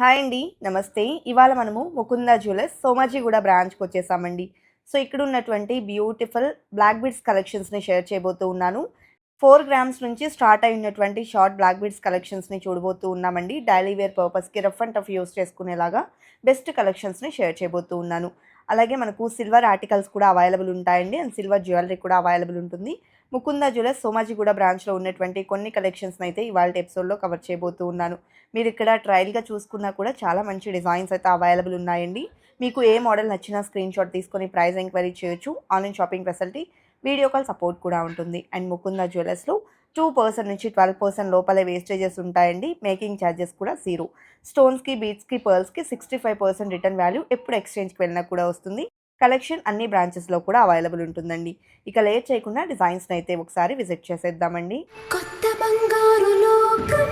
Hi అండి నమస్తే. ఇవాళ మనము ముకుంద జ్యువెలర్స్ సోమాజీగూడ బ్రాంచ్కి వచ్చేసామండి. సో ఇక్కడ ఉన్నటువంటి బ్యూటిఫుల్ బ్లాక్ బీడ్స్ కలెక్షన్స్ని షేర్ చేయబోతూ ఉన్నాను. ఫోర్ గ్రామ్స్ నుంచి స్టార్ట్ అయి ఉన్నటువంటి షార్ట్ బ్లాక్ బీడ్స్ కలెక్షన్స్ని చూడబోతూ ఉన్నామండి. డైలీ వేర్ పర్పస్కి రఫ్ అండ్ టఫ్ యూస్ చేసుకునేలాగా బెస్ట్ కలెక్షన్స్ని షేర్ చేయబోతూ ఉన్నాను. అలాగే మనకు సిల్వర్ ఆర్టికల్స్ కూడా అవైలబుల్ ఉంటాయండి. అండ్ సిల్వర్ జ్యువెలరీ కూడా అవైలబుల్ ఉంటుంది. ముకుంద జ్యువెలర్స్ సోమాజిగూడ బ్రాంచ్లో ఉన్నటువంటి కొన్ని కలెక్షన్స్ అయితే ఇవాళ ఎపిసోడ్లో కవర్ చేయబోతూ ఉన్నాను. మీరు ఇక్కడ ట్రయల్గా చూసుకున్నా కూడా చాలా మంచి డిజైన్స్ అయితే అవైలబుల్ ఉన్నాయండి. మీకు ఏ మోడల్ నచ్చినా స్క్రీన్ షాట్ తీసుకొని ప్రైస్ ఎంక్వైరీ చేయొచ్చు. Online shopping facility video call support కూడా ఉంటుంది. అండ్ ముకుంద జ్యువెలర్స్లో టూ పర్సెంట్ నుంచి ట్వెల్వ్ పర్సెంట్ లోపలే వేస్టేజెస్ ఉంటాయండి. మేకింగ్ ఛార్జెస్ కూడా జీరో. స్టోన్స్కి బీట్స్కి పర్ల్స్కి sixty five percent return value ఎప్పుడు ఎక్స్చేంజ్కి వెళ్ళినా కూడా వస్తుంది. కలెక్షన్ అన్ని బ్రాంచెస్లో కూడా అవైలబుల్ ఉంటుందండి. ఇక లేట్ చేయకుండా డిజైన్స్ని అయితే ఒకసారి విజిట్ చేసేద్దామండి. కొత్త బంగారు లోకం.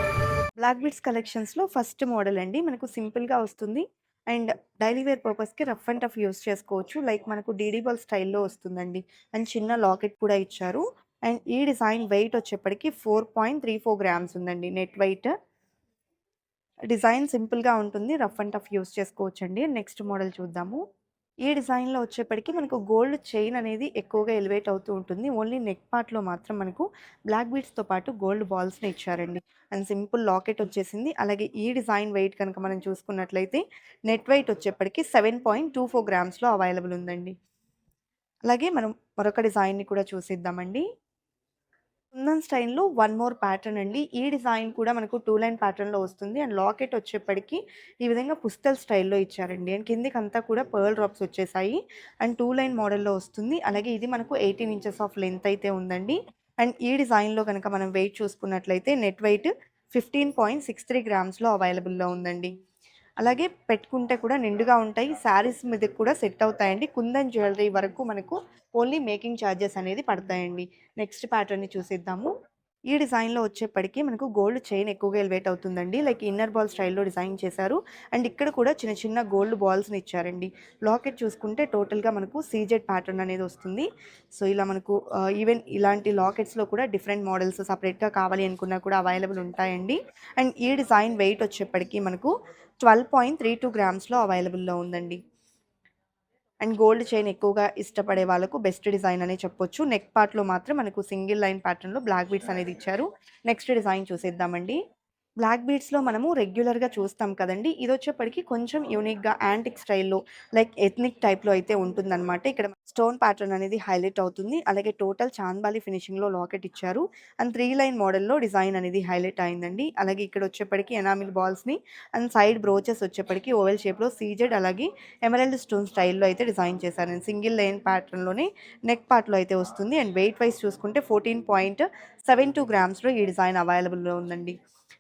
బ్లాక్ బీట్స్ కలెక్షన్స్లో ఫస్ట్ మోడల్ అండి. మనకు సింపుల్గా వస్తుంది. అండ్ డైలీ వేర్ పర్పస్కి రఫ్ అండ్ టఫ్ యూస్ చేసుకోవచ్చు. లైక్ మనకు డీడీ బాల్ స్టైల్లో వస్తుందండి. అండ్ చిన్న లాకెట్ కూడా ఇచ్చారు. అండ్ ఈ డిజైన్ వెయిట్ వచ్చేప్పటికి four point three four grams ఉందండి నెట్ వెయిట్. డిజైన్ సింపుల్గా ఉంటుంది. రఫ్ అండ్ టఫ్ యూస్ చేసుకోవచ్చు అండి నెక్స్ట్ మోడల్ చూద్దాము. ఈ డిజైన్లో వచ్చేప్పటికి మనకు గోల్డ్ చైన్ అనేది ఎక్కువగా ఎలివేట్ అవుతూ ఉంటుంది. ఓన్లీ నెక్ పార్ట్లో మాత్రం మనకు బ్లాక్ బీడ్స్తో పాటు గోల్డ్ బాల్స్ని ఇచ్చారండి. అండ్ సింపుల్ లాకెట్ వచ్చేసింది. అలాగే ఈ డిజైన్ వెయిట్ కనుక మనం చూసుకున్నట్లయితే నెట్ వెయిట్ వచ్చేప్పటికి సెవెన్ పాయింట్ టూ ఫోర్ గ్రామ్స్లో అవైలబుల్ ఉందండి. అలాగే మనం మరొక డిజైన్ని కూడా చూసిద్దామండి. కుందన్ స్టైల్లో వన్ మోర్ ప్యాటర్న్ అండి. ఈ డిజైన్ కూడా మనకు టూ లైన్ ప్యాటర్న్లో వస్తుంది. అండ్ లాకెట్ వచ్చేప్పటికి ఈ విధంగా పుస్తల్ స్టైల్లో ఇచ్చారండి. అండ్ కిందికి అంతా కూడా పర్ల్ డ్రాప్స్ వచ్చేసాయి. అండ్ టూ లైన్ మోడల్లో వస్తుంది. అలాగే ఇది మనకు ఎయిటీన్ ఇంచెస్ ఆఫ్ లెంత్ అయితే ఉందండి. అండ్ ఈ డిజైన్లో కనుక మనం వెయిట్ చూసుకున్నట్లయితే net weight fifteen point six three గ్రామ్స్లో అవైలబుల్లో ఉందండి. అలాగే పెట్టుకుంటే కూడా నిండుగా ఉంటాయి. శారీస్ మీద కూడా సెట్ అవుతాయండి. కుందన్ జ్యువెలరీ వరకు మనకు ఓన్లీ మేకింగ్ ఛార్జెస్ అనేది పడతాయండి. నెక్స్ట్ ప్యాటర్న్ని చూసిద్దాము. ఈ డిజైన్లో వచ్చేప్పటికీ మనకు గోల్డ్ చైన్ ఎక్కువగా ఎలివేట్ అవుతుందండి. లైక్ ఇన్నర్ బాల్ స్టైల్లో డిజైన్ చేశారు. అండ్ ఇక్కడ కూడా చిన్న చిన్న గోల్డ్ బాల్స్ని ఇచ్చారండి. లాకెట్ చూసుకుంటే టోటల్గా మనకు సీజెడ్ ప్యాటర్న్ అనేది వస్తుంది. సో ఇలా మనకు ఈవెన్ ఇలాంటి లాకెట్స్లో కూడా డిఫరెంట్ మోడల్స్ సపరేట్గా కావాలి అనుకున్నా కూడా అవైలబుల్ ఉంటాయండి. అండ్ ఈ డిజైన్ వెయిట్ వచ్చేప్పటికీ మనకు ట్వెల్వ్ పాయింట్ త్రీ టూ గ్రామ్స్లో అవైలబుల్లో ఉందండి. అండ్ గోల్డ్ చైన్ ఎక్కువగా ఇష్టపడే వాళ్ళకు బెస్ట్ డిజైన్ అనే చెప్పొచ్చు. నెక్ పార్ట్లో మాత్రం మనకు సింగిల్ లైన్ ప్యాటర్న్లో బ్లాక్ బీట్స్ అనేది ఇచ్చారు. నెక్స్ట్ డిజైన్ చూసేద్దామండి. బ్లాక్ బీడ్స్లో మనము రెగ్యులర్గా చూస్తాం కదండి. ఇది వచ్చేప్పటికి కొంచెం యూనిక్గా యాంటిక్ స్టైల్లో లైక్ ఎథ్నిక్ టైప్లో అయితే ఉంటుందన్నమాట. ఇక్కడ స్టోన్ ప్యాటర్న్ అనేది హైలైట్ అవుతుంది. అలాగే టోటల్ చాంద్బాలి ఫినిషింగ్లో లాకెట్ ఇచ్చారు. అండ్ త్రీ లైన్ మోడల్లో డిజైన్ అనేది హైలైట్ అయిందండి. అలాగే ఇక్కడ వచ్చేప్పటికి ఎనామిల్ బాల్స్ని అండ్ సైడ్ బ్రోచెస్ వచ్చేప్పటికి ఓవెల్ షేప్లో సీజెడ్ అలాగే ఎమరల్డ్ స్టోన్ స్టైల్లో అయితే డిజైన్ చేశారు. అండ్ సింగిల్ లైన్ ప్యాటర్న్లోనే నెక్ పార్ట్లో అయితే వస్తుంది. అండ్ వెయిట్ వైజ్ చూసుకుంటే ఫోర్టీన్ పాయింట్ సెవెన్ టూ గ్రామ్స్లో ఈ డిజైన్ అవైలబుల్లో ఉందండి.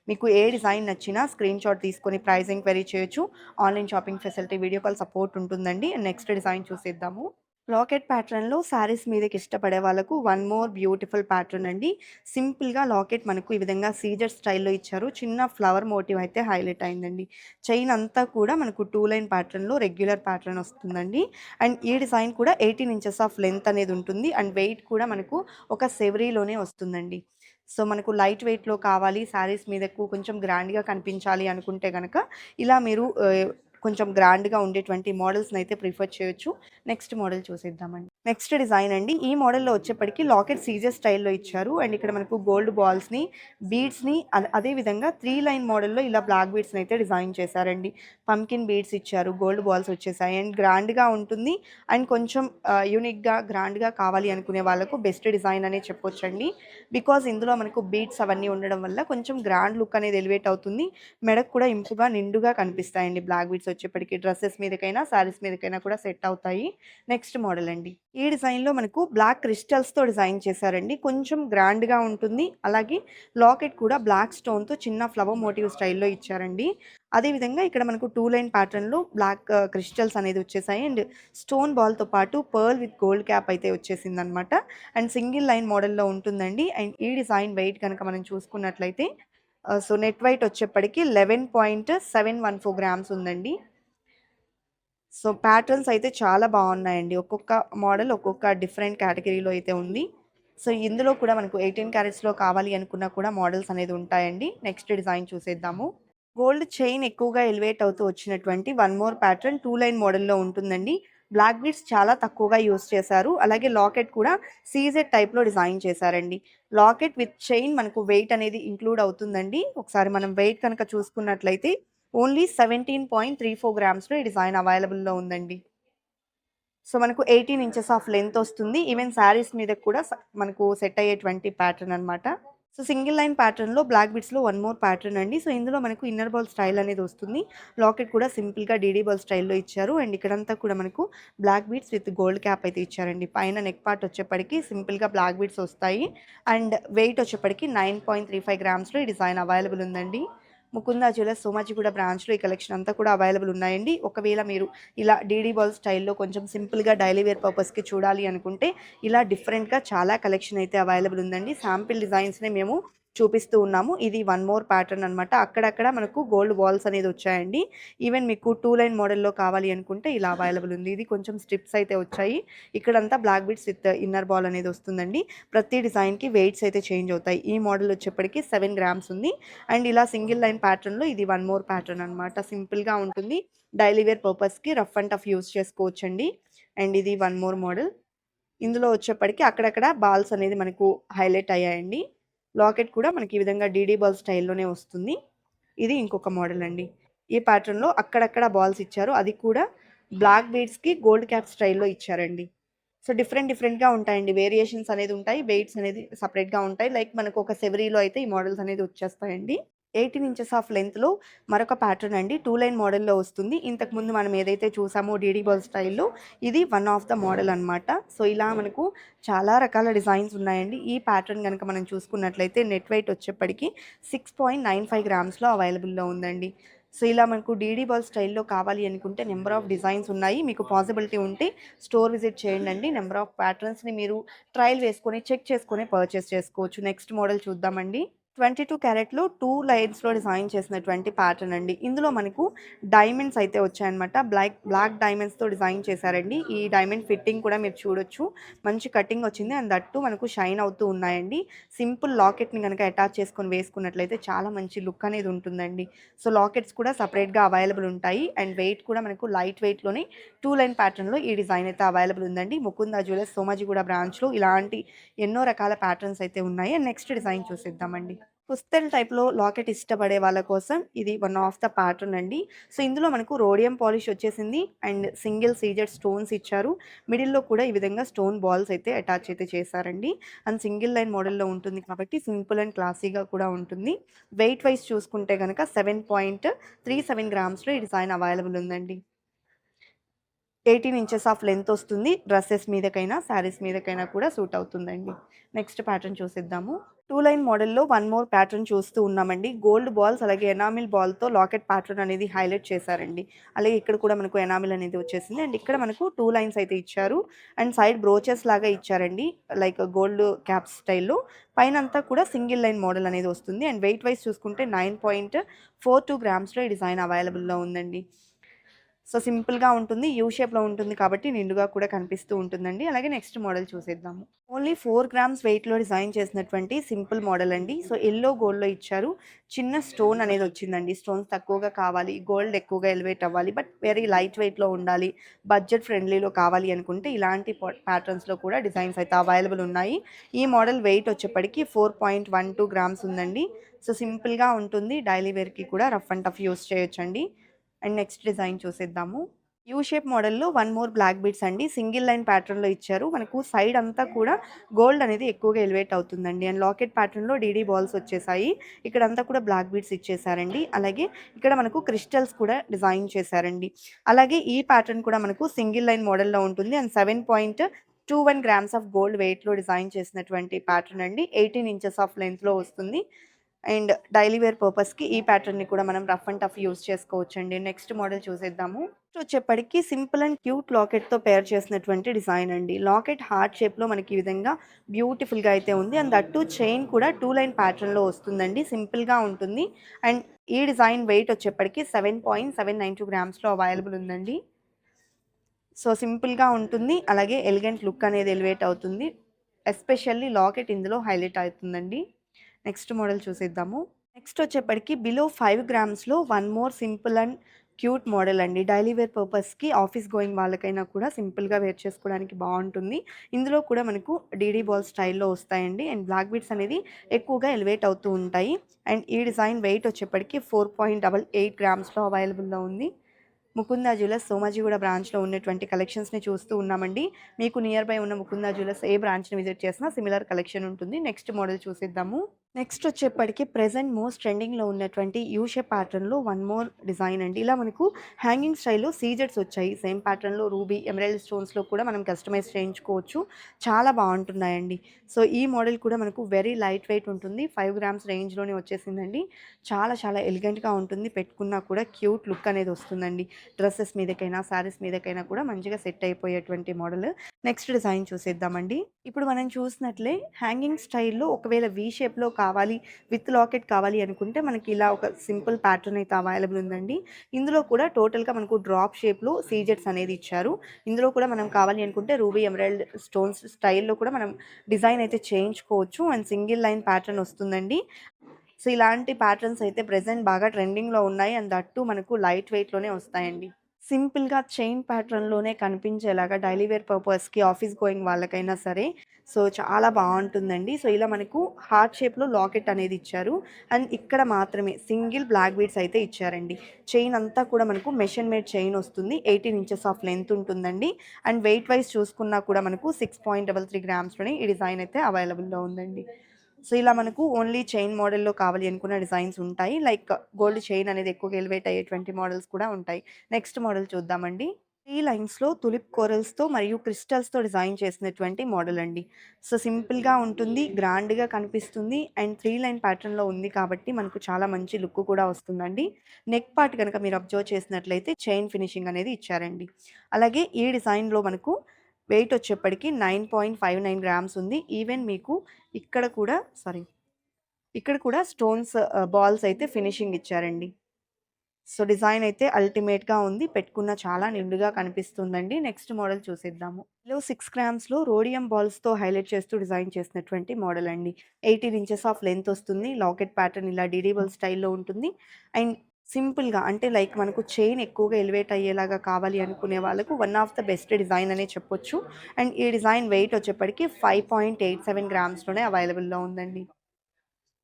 మీకు ఏ డిజైన్ నచ్చినా స్క్రీన్ షాట్ తీసుకొని ప్రైస్ ఎంక్వైరీ చేయొచ్చు. Online shopping facility video call support ఉంటుందండి. నెక్స్ట్ డిజైన్ చూసేద్దాము. లాకెట్ ప్యాటర్న్లో శారీస్ మీదకి ఇష్టపడే వాళ్ళకు వన్ మోర్ బ్యూటిఫుల్ ప్యాటర్న్ అండి. సింపుల్గా లాకెట్ మనకు ఈ విధంగా సీజర్ స్టైల్లో ఇచ్చారు. చిన్న ఫ్లవర్ మోటివ్ అయితే హైలైట్ అయిందండి. చైన్ అంతా కూడా మనకు టూ లైన్ ప్యాటర్న్లో రెగ్యులర్ ప్యాటర్న్ వస్తుందండి. అండ్ ఈ డిజైన్ కూడా ఎయిటీన్ ఇంచెస్ ఆఫ్ లెంత్ అనేది ఉంటుంది. అండ్ వెయిట్ కూడా మనకు ఒక సెవరీలోనే వస్తుందండి. సో మనకు లైట్ వెయిట్లో కావాలి శారీస్ మీదకు కొంచెం గ్రాండ్గా కనిపించాలి అనుకుంటే కనుక ఇలా మీరు కొంచెం గ్రాండ్గా ఉండేటువంటి మోడల్స్ని అయితే ప్రిఫర్ చేయొచ్చు. నెక్స్ట్ మోడల్ చూసేద్దామండి. నెక్స్ట్ డిజైన్ అండి. ఈ మోడల్లో వచ్చేప్పటికి లాకెట్ సీజర్ స్టైల్లో ఇచ్చారు. అండ్ ఇక్కడ మనకు గోల్డ్ బాల్స్ని బీడ్స్ని అదే విధంగా త్రీ లైన్ మోడల్లో ఇలా బ్లాక్ బీడ్స్ని అయితే డిజైన్ చేశారండి. పంకిన్ బీడ్స్ ఇచ్చారు. గోల్డ్ బాల్స్ వచ్చేసాయి. అండ్ గ్రాండ్గా ఉంటుంది. అండ్ కొంచెం యూనిక్గా గ్రాండ్గా కావాలి అనుకునే వాళ్ళకు బెస్ట్ డిజైన్ అనే చెప్పొచ్చండి. బికాజ్ ఇందులో మనకు బీట్స్ అవన్నీ ఉండడం వల్ల కొంచెం గ్రాండ్ లుక్ అనేది ఎలివేట్ అవుతుంది. మెడకు కూడా ఇంపుగా నిండుగా కనిపిస్తాయండి బ్లాక్ బీట్స్ వచ్చేప్పటికి డ్రెస్సెస్ మీదకైనా శారీస్ మీదకైనా కూడా సెట్ అవుతాయి. నెక్స్ట్ మోడల్ అండి. ఈ డిజైన్లో మనకు బ్లాక్ క్రిస్టల్స్తో డిజైన్ చేశారండి. కొంచెం గ్రాండ్గా ఉంటుంది. అలాగే లాకెట్ కూడా బ్లాక్ స్టోన్తో చిన్న ఫ్లవర్ మోటివ్ స్టైల్లో ఇచ్చారండి. అదేవిధంగా ఇక్కడ మనకు టూ లైన్ ప్యాటర్న్లో బ్లాక్ క్రిస్టల్స్ అనేది వచ్చేసాయి. అండ్ స్టోన్ బాల్తో పాటు పర్ల్ విత్ గోల్డ్ క్యాప్ అయితే వచ్చేసింది అనమాట అండ్ సింగిల్ లైన్ మోడల్లో ఉంటుందండి. అండ్ ఈ డిజైన్ వెయిట్ కనుక మనం చూసుకున్నట్లయితే సో నెట్ వెయిట్ వచ్చేప్పటికి eleven point seven one four grams ఉందండి. సో ప్యాటర్న్స్ అయితే చాలా బాగున్నాయండి. ఒక్కొక్క మోడల్ ఒక్కొక్క డిఫరెంట్ కేటగిరీలో అయితే ఉంది. సో ఇందులో కూడా మనకు ఎయిటీన్ క్యారెట్స్లో కావాలి అనుకున్నా కూడా మోడల్స్ అనేది ఉంటాయండి. నెక్స్ట్ డిజైన్ చూసేద్దాము. గోల్డ్ చైన్ ఎక్కువగా ఎలివేట్ అవుతూ వచ్చినటువంటి one more pattern two line మోడల్లో ఉంటుందండి. బ్లాక్ బీడ్స్ చాలా తక్కువగా యూస్ చేశారు. అలాగే లాకెట్ కూడా సీజెడ్ టైప్లో డిజైన్ చేశారండి. లాకెట్ విత్ చైన్ మనకు వెయిట్ అనేది ఇంక్లూడ్ అవుతుందండి. ఒకసారి మనం వెయిట్ కనుక చూసుకున్నట్లయితే only seventeen point three four గ్రామ్స్లో ఈ డిజైన్ అవైలబుల్లో ఉందండి. సో మనకు ఎయిటీన్ ఇంచెస్ ఆఫ్ లెంత్ వస్తుంది. ఈవెన్ శారీస్ మీద కూడా మనకు సెట్ అయ్యేటువంటి ప్యాటర్న్ అనమాట సో సింగిల్ లైన్ ప్యాటర్న్లో బ్లాక్ బిట్స్లో వన్ మోర్ ప్యాటర్న్ అండి. సో ఇందులో మనకు ఇన్నర్ బాల్ స్టైల్ అనేది వస్తుంది. లాకెట్ కూడా సింపుల్గా డీడీ బాల్ స్టైల్లో ఇచ్చారు. అండ్ ఇక్కడంతా కూడా మనకు black beads with gold cap అయితే ఇచ్చారండి. పైన నెక్ పార్ట్ వచ్చేప్పటికి సింపుల్గా బ్లాక్ బీట్స్ వస్తాయి. అండ్ వెయిట్ వచ్చేప్పటికి నైన్ పాయింట్ త్రీ ఫైవ్ గ్రామ్స్లో ఈ డిజైన్ అవైలబుల్ ఉందండి. ముకుందా జ్యువెలర్స్ సోమాజిగూడ బ్రాంచ్లో ఈ కలెక్షన్ అంతా కూడా అవైలబుల్ ఉన్నాయండి. ఒకవేళ మీరు ఇలా డీడీ బాల్ స్టైల్లో కొంచెం సింపుల్గా డైలీ వేర్ పర్పస్కి చూడాలి అనుకుంటే ఇలా డిఫరెంట్గా చాలా కలెక్షన్ అయితే అవైలబుల్ ఉందండి. శాంపిల్ డిజైన్స్ని మేము చూపిస్తూ ఉన్నాము. ఇది వన్ మోర్ ప్యాటర్న్ అనమాట అక్కడక్కడ మనకు గోల్డ్ వాల్స్ అనేది వచ్చాయండి. ఈవెన్ మీకు టూ లైన్ మోడల్లో కావాలి అనుకుంటే ఇలా అవైలబుల్ ఉంది. ఇది కొంచెం స్ట్రిప్స్ అయితే వచ్చాయి. ఇక్కడంతా black beads with inner ball అనేది వస్తుందండి. ప్రతి డిజైన్కి వెయిట్స్ అయితే చేంజ్ అవుతాయి. ఈ మోడల్ వచ్చేప్పటికి సెవెన్ గ్రామ్స్ ఉంది. అండ్ ఇలా సింగిల్ లైన్ ప్యాటర్న్లో ఇది వన్ మోర్ ప్యాటర్న్ అనమాట సింపుల్గా ఉంటుంది. డైలీ వేర్ పర్పస్కి రఫ్ అండ్ టఫ్ యూస్ చేసుకోవచ్చండి. అండ్ ఇది వన్ మోర్ మోడల్ ఇందులో వచ్చేప్పటికి అక్కడక్కడ బాల్స్ అనేది మనకు హైలైట్ అయ్యాయండి. లాకెట్ కూడా మనకి ఈ విధంగా డీడీ బాల్ స్టైల్లోనే వస్తుంది. ఇది ఇంకొక మోడల్ అండి. ఈ ప్యాటర్న్లో అక్కడక్కడ బాల్స్ ఇచ్చారు. అది కూడా బ్లాక్ బీడ్స్కి గోల్డ్ క్యాప్ స్టైల్లో ఇచ్చారండి. సో డిఫరెంట్ డిఫరెంట్గా ఉంటాయండి. వేరియేషన్స్ అనేది ఉంటాయి. వెయిట్స్ అనేది సపరేట్గా ఉంటాయి. లైక్ మనకు ఒక సెవరీలో అయితే ఈ మోడల్స్ అనేది వచ్చేస్తాయండి. ఎయిటీన్ ఇంచెస్ ఆఫ్ లెంత్లో మరొక ప్యాటర్న్ అండి. టూ లైన్ మోడల్లో వస్తుంది. ఇంతకుముందు మనం ఏదైతే చూసామో డీడీ బాల్ స్టైల్లో ఇది వన్ ఆఫ్ ద మోడల్ అన్నమాట. సో ఇలా మనకు చాలా రకాల డిజైన్స్ ఉన్నాయండి. ఈ ప్యాటర్న్ కనుక మనం చూసుకున్నట్లయితే నెట్ వెయిట్ వచ్చేప్పటికి సిక్స్ పాయింట్ నైన్ ఫైవ్ గ్రామ్స్లో అవైలబుల్లో ఉందండి. సో ఇలా మనకు డీడీ బాల్ స్టైల్లో కావాలి అనుకుంటే నెంబర్ ఆఫ్ డిజైన్స్ ఉన్నాయి. మీకు పాసిబిలిటీ ఉంటే స్టోర్ విజిట్ చేయండి అండి. నెంబర్ ఆఫ్ ప్యాటర్న్స్ని మీరు ట్రయల్ వేసుకొని చెక్ చేసుకొని పర్చేస్ చేసుకోవచ్చు. నెక్స్ట్ మోడల్ చూద్దామండి. ట్వంటీ టూ క్యారెట్లో టూ లైన్స్లో డిజైన్ చేసినటువంటి ప్యాటర్న్ అండి. ఇందులో మనకు డైమండ్స్ అయితే వచ్చాయన్నమాట. బ్లాక్ బ్లాక్ డైమండ్స్తో డిజైన్ చేశారండి. ఈ డైమండ్ ఫిట్టింగ్ కూడా మీరు చూడొచ్చు. మంచి కటింగ్ వచ్చింది. అండ్ దట్టు మనకు షైన్ అవుతూ ఉన్నాయండి. సింపుల్ లాకెట్ని కనుక అటాచ్ చేసుకొని వేసుకున్నట్లయితే చాలా మంచి లుక్ అనేది ఉంటుందండి. సో లాకెట్స్ కూడా సపరేట్గా అవైలబుల్ ఉంటాయి. అండ్ వెయిట్ కూడా మనకు లైట్ వెయిట్లోనే టూ లైన్ ప్యాటర్న్లో ఈ డిజైన్ అయితే అవైలబుల్ ఉందండి. ముకుందా జ్యువెలర్స్ సోమాజిగూడ బ్రాంచ్లో ఇలాంటి ఎన్నో రకాల ప్యాటర్న్స్ అయితే ఉన్నాయి. అండ్ నెక్స్ట్ డిజైన్ చూసేద్దామండి. పుస్తెల్ టైప్లో లాకెట్ ఇష్టపడే వాళ్ళ కోసం ఇది వన్ ఆఫ్ ద ప్యాటర్న్ అండి. సో ఇందులో మనకు రోడియం పాలిష్ వచ్చేసింది అండ్ సింగిల్ సీజెడ్ స్టోన్స్ ఇచ్చారు. మిడిల్లో కూడా ఈ విధంగా స్టోన్ బాల్స్ అయితే అటాచ్ అయితే చేశారండి. అండ్ సింగిల్ లైన్ మోడల్లో ఉంటుంది కాబట్టి సింపుల్ అండ్ క్లాసీగా కూడా ఉంటుంది. వెయిట్ వైజ్ చూసుకుంటే కనుక సెవెన్ పాయింట్ త్రీ సెవెన్ గ్రామ్స్లో ఈ డిజైన్ అవైలబుల్ ఉందండి. ఎయిటీన్ ఇంచెస్ ఆఫ్ లెంత్ వస్తుంది. డ్రెస్సెస్ మీదకైనా శారీస్ మీదకైనా కూడా సూట్ అవుతుందండి. నెక్స్ట్ ప్యాటర్న్ చూసిద్దాము. టూ లైన్ మోడల్లో వన్ మోర్ ప్యాటర్న్ చూస్తూ ఉన్నామండి. గోల్డ్ బాల్స్ అలాగే ఎనామిల్ బాల్తో లాకెట్ ప్యాటర్న్ అనేది హైలైట్ చేశారండి. అలాగే ఇక్కడ కూడా మనకు ఎనామిల్ అనేది వచ్చేసింది. అండ్ ఇక్కడ మనకు టూ లైన్స్ అయితే ఇచ్చారు. అండ్ సైడ్ బ్రోచెస్ లాగా ఇచ్చారండి. లైక్ గోల్డ్ క్యాప్ స్టైల్లో. పైన అంతా కూడా సింగిల్ లైన్ మోడల్ అనేది వస్తుంది. అండ్ వెయిట్ వైజ్ చూసుకుంటే నైన్ పాయింట్ ఫోర్ టూ గ్రామ్స్లో ఈ డిజైన్ అవైలబుల్లో ఉందండి. సో సింపుల్గా ఉంటుంది యూ షేప్లో ఉంటుంది కాబట్టి నిండుగా కూడా కనిపిస్తూ ఉంటుందండి. అలాగే నెక్స్ట్ మోడల్ చూసేద్దాము. ఓన్లీ ఫోర్ గ్రామ్స్ వెయిట్లో డిజైన్ చేసినటువంటి సింపుల్ మోడల్ అండి. సో ఎల్లో గోల్డ్లో ఇచ్చారు. చిన్న స్టోన్ అనేది వచ్చిందండి. స్టోన్స్ తక్కువగా కావాలి గోల్డ్ ఎక్కువగా ఎలివేట్ అవ్వాలి బట్ వెరీ లైట్ వెయిట్లో ఉండాలి బడ్జెట్ ఫ్రెండ్లీలో కావాలి అనుకుంటే ఇలాంటి ప్యాటర్న్స్లో కూడా డిజైన్స్ అయితే అవైలబుల్ ఉన్నాయి. ఈ మోడల్ వెయిట్ వచ్చేప్పటికి four point one two grams ఉందండి. సో సింపుల్గా ఉంటుంది. డైలీ వేర్కి కూడా రఫ్ అండ్ టఫ్ యూస్ చేయొచ్చండి. అండ్ నెక్స్ట్ డిజైన్ చూసేద్దాము. యూ షేప్ మోడల్లో వన్ మోర్ బ్లాక్ బీడ్స్ అండి. సింగిల్ లైన్ ప్యాటర్న్లో ఇచ్చారు. మనకు సైడ్ అంతా కూడా గోల్డ్ అనేది ఎక్కువగా ఎలివేట్ అవుతుందండి. అండ్ లాకెట్ ప్యాటర్న్లో డీడీ బాల్స్ వచ్చేసాయి. ఇక్కడ అంతా కూడా బ్లాక్ బీడ్స్ ఇచ్చేసారండి. అలాగే ఇక్కడ మనకు క్రిస్టల్స్ కూడా డిజైన్ చేశారండి. అలాగే ఈ ప్యాటర్న్ కూడా మనకు సింగిల్ లైన్ మోడల్లో ఉంటుంది. And seven point two one grams of gold వెయిట్లో డిజైన్ చేసినటువంటి ప్యాటర్న్ అండి. ఎయిటీన్ ఇంచెస్ ఆఫ్ లెంత్లో వస్తుంది. అండ్ డైలీ వేర్ పర్పస్కి ఈ ప్యాటర్న్ని కూడా మనం రఫ్ అండ్ టఫ్ యూస్ చేసుకోవచ్చండి. నెక్స్ట్ మోడల్ చూసేద్దాము. సో వచ్చేప్పటికి సింపుల్ అండ్ క్యూట్ లాకెట్తో పేర్ చేసినటువంటి డిజైన్ అండి. లాకెట్ హార్ట్ షేప్లో మనకి ఈ విధంగా బ్యూటిఫుల్గా అయితే ఉంది. అండ్ దట్టు చైన్ కూడా టూ లైన్ ప్యాటర్న్లో వస్తుందండి. సింపుల్గా ఉంటుంది. అండ్ ఈ డిజైన్ వెయిట్ వచ్చేప్పటికి seven point seven nine two గ్రామ్స్లో available ఉందండి. సో సింపుల్గా ఉంటుంది. అలాగే ఎలిగెంట్ లుక్ అనేది ఎలివేట్ అవుతుంది. ఎస్పెషల్లీ లాకెట్ ఇందులో హైలైట్ అవుతుందండి. నెక్స్ట్ మోడల్ చూసేద్దాము నెక్స్ట్ వచ్చేప్పటికి below five గ్రామ్స్‌లో one more simple and cute model అండి. డైలీ వేర్ పర్పస్‌కి ఆఫీస్ గోయింగ్ వాళ్ళకైనా కూడా సింపుల్‌గా వేర్ చేసుకోవడానికి బాగుంటుంది ఇందులో కూడా మనకు డీడీ బాల్ స్టైల్‌లో వస్తాయండి. అండ్ బ్లాక్ బీట్స్ అనేది ఎక్కువగా ఎలివేట్ అవుతూ ఉంటాయి. అండ్ ఈ డిజైన్ వెయిట్ వచ్చేప్పటికి 4.88 గ్రామ్స్‌లో అవైలబుల్‌లో ఉంది. ముకుందా జ్యువెలర్స్ సోమాజిగూడ బ్రాంచ్‌లో ఉన్నటువంటి కలెక్షన్స్‌ని చూస్తూ ఉన్నామండి. మీకు నియర్ బై ఉన్న ముకుందా జ్యువెలర్స్ ఏ బ్రాంచ్‌ని విజిట్ చేసినా సిమిలర్ కలెక్షన్ ఉంటుంది. నెక్స్ట్ మోడల్ చూసేద్దాము. నెక్స్ట్ వచ్చేప్పటికి ప్రెసెంట్ మోస్ట్ ట్రెండింగ్‌లో ఉన్నటువంటి యూ షేప్ ప్యాటర్న్‌లో వన్ మోర్ డిజైన్ అండి. ఇలా మనకు హ్యాంగింగ్ స్టైల్‌లో సీజెడ్స్ వచ్చాయి. సేమ్ ప్యాటర్న్‌లో రూబీ, ఎమరాల్డ్ స్టోన్స్‌లో కూడా మనం కస్టమైజ్ చేయించుకోవచ్చు. చాలా బాగుంటున్నాయండి సో, ఈ మోడల్ కూడా మనకు వెరీ లైట్ వెయిట్ ఉంటుంది. ఫైవ్ గ్రామ్స్ రేంజ్‌లోనే వచ్చేసిందండి. చాలా చాలా ఎలిగెంట్‌గా ఉంటుంది. పెట్టుకున్నా కూడా క్యూట్ లుక్ అనేది వస్తుందండి. డ్రెస్సెస్ మీదకైనా, శారీస్ మీదకైనా కూడా మంచిగా సెట్ అయిపోయేటువంటి మోడల్. నెక్స్ట్ డిజైన్ చూసేద్దామండి. ఇప్పుడు మనం చూసినట్లే హ్యాంగింగ్ స్టైల్‌లో ఒకవేళ వి షేప్‌లో కావాలి, విత్ లాకెట్ కావాలి అనుకుంటే మనకి ఇలా ఒక సింపుల్ ప్యాటర్న్ అయితే అవైలబుల్ ఉందండి. ఇందులో కూడా టోటల్‌గా మనకు డ్రాప్ షేప్‌లో సీజెట్స్ అనేది ఇచ్చారు. ఇందులో కూడా మనం కావాలి అనుకుంటే రూబీ, ఎమరాల్డ్ స్టోన్స్ స్టైల్‌లో కూడా మనం డిజైన్ అయితే చేయించుకోవచ్చు. అండ్ సింగిల్ లైన్ ప్యాటర్న్ వస్తుందండి. సో, ఇలాంటి ప్యాటర్న్స్ అయితే ప్రజెంట్ బాగా ట్రెండింగ్‌లో ఉన్నాయి. అండ్ దట్టు మనకు లైట్ వెయిట్‌లోనే వస్తాయండి. సింపుల్‌గా చైన్ ప్యాటర్న్‌లోనే కనిపించేలాగా డైలీ వేర్ పర్పస్‌కి ఆఫీస్ గోయింగ్ వాళ్ళకైనా సరే సో, చాలా బాగుంటుందండి సో, ఇలా మనకు హార్ట్ షేప్‌లో లాకెట్ అనేది ఇచ్చారు. అండ్ ఇక్కడ మాత్రమే సింగిల్ బ్లాక్ బీడ్స్ అయితే ఇచ్చారండి. చైన్ అంతా కూడా మనకు మెషిన్ మేడ్ చైన్ వస్తుంది. 18 ఇంచెస్ ఆఫ్ లెంత్ ఉంటుందండి. అండ్ వెయిట్ వైస్ చూసుకున్నా కూడా మనకు 6.33 గ్రామ్స్‌లోనే ఈ డిజైన్ అయితే అవైలబుల్‌లో ఉందండి. సో, ఇలా మనకు ఓన్లీ చైన్ మోడల్‌లో కావాలి అనుకున్న డిజైన్స్ ఉంటాయి. లైక్ గోల్డ్ చైన్ అనేది ఎక్కువ ఎలివేట్ అయ్యేటువంటి మోడల్స్ కూడా ఉంటాయి. నెక్స్ట్ మోడల్ చూద్దామండి. త్రీ లైన్స్‌లో తులిప్ కోరల్స్‌తో మరియు క్రిస్టల్స్‌తో డిజైన్ చేసినటువంటి మోడల్ అండి. సో, సింపుల్‌గా ఉంటుంది. గ్రాండ్‌గా కనిపిస్తుంది. అండ్ త్రీ లైన్ ప్యాటర్న్‌లో ఉంది కాబట్టి మనకు చాలా మంచి లుక్ కూడా వస్తుందండి. నెక్ పార్ట్ కనుక మీరు అబ్జర్వ్ చేసినట్లయితే చైన్ ఫినిషింగ్ అనేది ఇచ్చారండి. అలాగే ఈ డిజైన్‌లో మనకు వెయిట్ వచ్చేప్పటికి 9.59 గ్రామ్స్ ఉంది. ఈవెన్ మీకు ఇక్కడ కూడా సారీ ఇక్కడ కూడా స్టోన్స్ బాల్స్ uh, అయితే ఫినిషింగ్ ఇచ్చారండి. సో, డిజైన్ అయితే అల్టిమేట్‌గా ఉంది. పెట్టుకున్న చాలా నిండుగా కనిపిస్తుందండి. నెక్స్ట్ మోడల్ చూసేద్దాము. లో సిక్స్ గ్రామ్స్‌లో రోడియం బాల్స్‌తో హైలైట్ చేస్తూ డిజైన్ చేసినటువంటి మోడల్ అండి. 18 ఇంచెస్ ఆఫ్ లెంత్ వస్తుంది. లాకెట్ ప్యాటర్న్ ఇలా డీడీ స్టైల్‌లో ఉంటుంది. అండ్ సింపుల్‌గా అంటే లైక్ మనకు చైన్ ఎక్కువగా ఎలివేట్ అయ్యేలాగా కావాలి అనుకునే వాళ్ళకు one of the best design అనే చెప్పొచ్చు. అండ్ ఈ డిజైన్ వెయిట్ వచ్చేప్పటికి 5.87 గ్రామ్స్‌లోనే అవైలబుల్‌లో ఉందండి.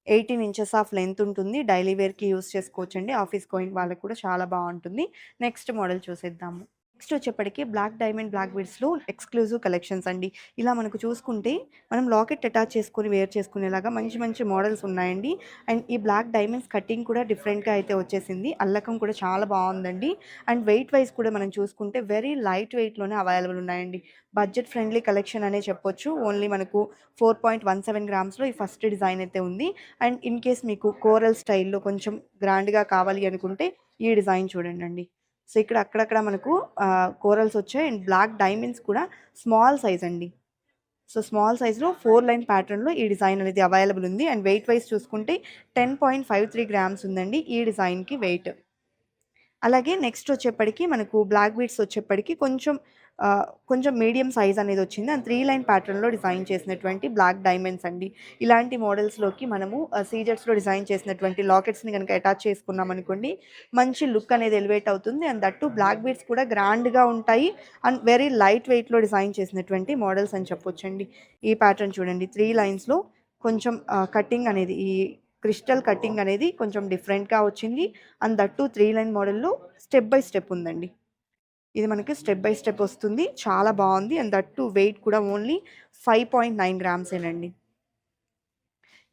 18 ఇంచెస్ ఆఫ్ లెంత్ ఉంటుంది. డైలీ వేర్‌కి యూజ్ చేసుకోవచ్చండి. ఆఫీస్ గోయింగ్ వాళ్ళకి కూడా చాలా బాగుంటుంది నెక్స్ట్ మోడల్ చూసేద్దాము. నెక్స్ట్ వచ్చేప్పటికి బ్లాక్ డైమండ్ బ్లాక్ బీడ్స్‌లో ఎక్స్‌క్లూజివ్ కలెక్షన్స్ అండి. ఇలా మనకు చూసుకుంటే మనం లాకెట్ అటాచ్ చేసుకొని వేర్ చేసుకునేలాగా మంచి మంచి మోడల్స్ ఉన్నాయండి. అండ్ ఈ బ్లాక్ డైమండ్స్ కటింగ్ కూడా డిఫరెంట్‌గా అయితే వచ్చేసింది. అల్లకం కూడా చాలా బాగుందండి అండ్ వెయిట్ వైస్ కూడా మనం చూసుకుంటే వెరీ లైట్ వెయిట్‌లోనే అవైలబుల్ ఉన్నాయండి. బడ్జెట్ ఫ్రెండ్లీ కలెక్షన్ అనే చెప్పొచ్చు. ఓన్లీ మనకు 4.17 గ్రామ్స్‌లో ఈ ఫస్ట్ డిజైన్ అయితే ఉంది. అండ్ ఇన్ కేస్ మీకు కోరల్ స్టైల్‌లో కొంచెం గ్రాండ్‌గా కావాలి అనుకుంటే ఈ డిజైన్ చూడండి సో, ఇక్కడ అక్కడక్కడ మనకు కోరల్స్ వచ్చాయి. అండ్ బ్లాక్ డైమండ్స్ కూడా స్మాల్ సైజ్ అండి. సో, స్మాల్ సైజ్‌లో ఫోర్ లైన్ ప్యాటర్న్‌లో ఈ డిజైన్ అనేది అవైలబుల్ ఉంది. అండ్ వెయిట్ వైస్ చూసుకుంటే 10.53 గ్రామ్స్ ఉందండి ఈ డిజైన్‌కి వెయిట్. అలాగే నెక్స్ట్ వచ్చేప్పటికి మనకు బ్లాక్ బీడ్స్ వచ్చేప్పటికి కొంచెం కొంచెం మీడియం సైజ్ అనేది వచ్చింది. అండ్ త్రీ లైన్ ప్యాటర్న్‌లో డిజైన్ చేసినటువంటి బ్లాక్ డైమండ్స్ అండి. ఇలాంటి మోడల్స్‌లోకి మనము సీజర్స్లో డిజైన్ చేసినటువంటి లాకెట్స్‌ని కనుక అటాచ్ చేసుకున్నామనుకోండి మంచి లుక్ అనేది ఎలివేట్ అవుతుంది. అండ్ దట్టు బ్లాక్ బీడ్స్ కూడా గ్రాండ్‌గా ఉంటాయి. అండ్ వెరీ లైట్ వెయిట్‌లో డిజైన్ చేసినటువంటి మోడల్స్ అని చెప్పొచ్చండి. ఈ ప్యాటర్న్ చూడండి త్రీ లైన్స్‌లో కొంచెం కటింగ్ అనేది ఈ క్రిస్టల్ కటింగ్ అనేది కొంచెం డిఫరెంట్‌గా వచ్చింది. అండ్ దట్టు త్రీ లైన్ మోడల్‌లో స్టెప్ బై స్టెప్ ఉందండి. ఇది మనకి స్టెప్ బై స్టెప్ వస్తుంది. చాలా బాగుంది అండ్ దట్ టూ వెయిట్ కూడా ఓన్లీ 5.9 గ్రామ్సేనండి.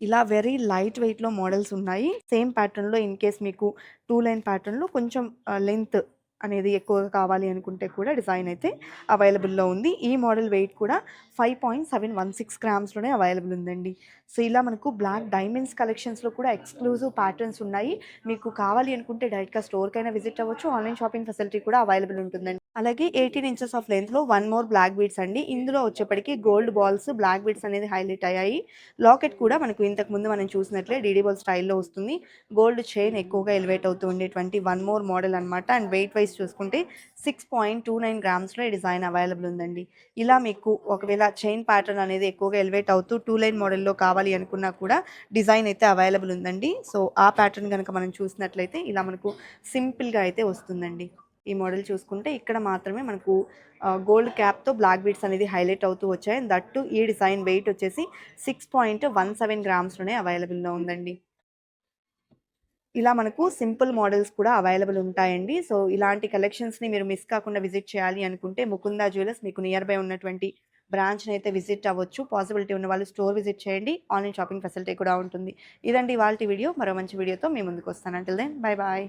ఇలా వెరీ లైట్ వెయిట్‌లో మోడల్స్ ఉన్నాయి. సేమ్ ప్యాటర్న్‌లో ఇన్ కేస్ మీకు టూ లైన్ ప్యాటర్న్‌లో కొంచెం లెంత్ అనేది ఎక్కువగా కావాలి అనుకుంటే కూడా డిజైన్ అయితే అవైలబుల్‌లో ఉంది. ఈ మోడల్ వెయిట్ కూడా 5.716 గ్రామ్స్‌లోనే అవైలబుల్ ఉందండి. సో, ఇలా మనకు బ్లాక్ డైమండ్స్ కలెక్షన్స్‌లో కూడా ఎక్స్‌క్లూజివ్ ప్యాటర్న్స్ ఉన్నాయి. మీకు కావాలి అనుకుంటే డైరెక్ట్‌గా స్టోర్‌కైనా విజిట్ అవ్వచ్చు. ఆన్‌లైన్ షాపింగ్ ఫెసిలిటీ కూడా అవైలబుల్ ఉంటుందండి. అలాగే 18 ఇంచెస్ ఆఫ్ లెంత్లో వన్ మోర్ బ్లాక్ బీడ్స్ అండి. ఇందులో వచ్చేప్పటికి గోల్డ్ బాల్స్, బ్లాక్ బీడ్స్ అనేది హైలైట్ అయ్యాయి. లాకెట్ కూడా మనకు ఇంతకుముందు మనం చూసినట్లే డీడీ బాల్ స్టైల్‌లో వస్తుంది. గోల్డ్ చైన్ ఎక్కువగా ఎలివేట్ అవుతూ ఉండేటువంటి వన్ మోర్ మోడల్ అనమాట. అండ్ వెయిట్ వైస్ చూసుకుంటే 6.29 గ్రామ్స్‌లో ఈ డిజైన్ అవైలబుల్ ఉందండి. ఇలా మీకు ఒకవేళ చైన్ ప్యాటర్న్ అనేది ఎక్కువగా ఎలివేట్ అవుతూ టూ లైన్ మోడల్‌లో కావాలి అనుకున్నా కూడా డిజైన్ అయితే అవైలబుల్ ఉందండి. సో, ఆ ప్యాటర్న్ కనుక మనం చూసినట్లయితే ఇలా మనకు సింపుల్‌గా అయితే వస్తుందండి. ఈ మోడల్ చూసుకుంటే ఇక్కడ మాత్రమే మనకు గోల్డ్ క్యాప్‌తో బ్లాక్ బీడ్స్ అనేది హైలైట్ అవుతూ వచ్చాయి. అండ్ దట్ టూ ఈ డిజైన్ వెయిట్ వచ్చేసి 6.17 గ్రామ్స్‌లోనే అవైలబుల్‌లో ఉందండి. ఇలా మనకు సింపుల్ మోడల్స్ కూడా అవైలబుల్ ఉంటాయండి. సో, ఇలాంటి కలెక్షన్స్‌ని మీరు మిస్ కాకుండా విజిట్ చేయాలి అనుకుంటే ముకుందా జ్యువెలర్స్ మీకు నియర్ బై ఉన్నటువంటి బ్రాంచ్‌ని అయితే విజిట్ అవ్వచ్చు. పాసిబిలిటీ ఉన్న వాళ్ళు స్టోర్ విజిట్ చేయండి. ఆన్‌లైన్ షాపింగ్ ఫెసిలిటీ కూడా ఉంటుంది. ఇదండి వాళ్ళ వీడియో. మరో మంచి వీడియోతో మీ ముందుకు వస్తాను. Until then bye bye.